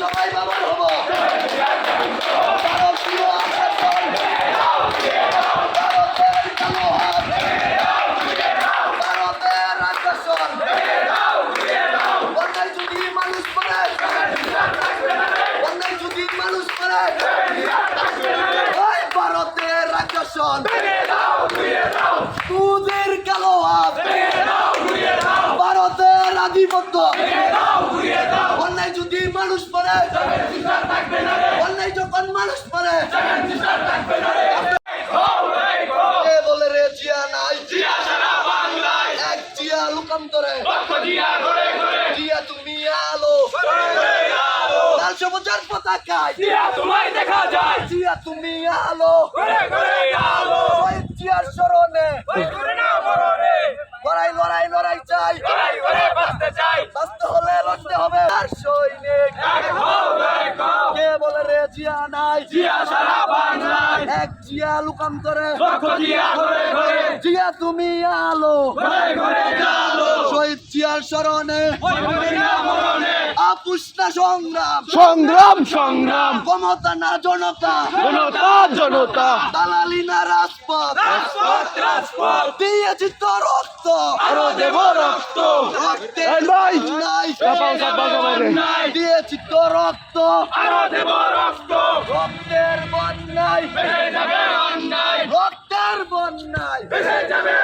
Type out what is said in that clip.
সবাই বাবার হব ভারতের কালো হাত। ভারতের আগ্রাসন। অন্যায় যদি মানুষ করে অন্যায় যদি মানুষ করে ওই ভারতের আগ্রাসন তোদের কালো ভারতের অন্যায় যদি মানুষ পড়ে অন্যায় যখন মানুষ পড়ে বলে রে, জিয়া নাই? এক জিয়া লুকান্তরে। জিয়া তুমি আলো। লাল সবুজের পতাকায়। তোমায় দেখা জিয়া তুমি আলো। আলো জিয়ার স্মরণে। লড়াই লড়াই লড়াই চাই লড়াই করে বাঁচতে চাই। লড়তে হবে। সৈনিক। কে বলে রে জিয়া নাই? জিয়া সারা বাংলায় এক জিয়া জিয়া ঘরে ঘরে। জিয়া তুমি আলো। ঘরে ঘরে আলো শহীদ জিয়ার সংগ্রাম? সংগ্রাম সংগ্রাম। ক্ষমতা না জনতা? জনতা জনতা। দালালি না রাজপথ? রাজপথ রাজপথ। দিয়েছি তো রক্ত। আরও দেব রক্ত। ভাই! নাই। নওশাদ বাজাবাইরে দিয়েছি তো রক্ত আরও দেব রক্ত রক্তের বন্যায় ভেসে যাবে অন্যায় রক্তের বন্যায় ভেসে যাবে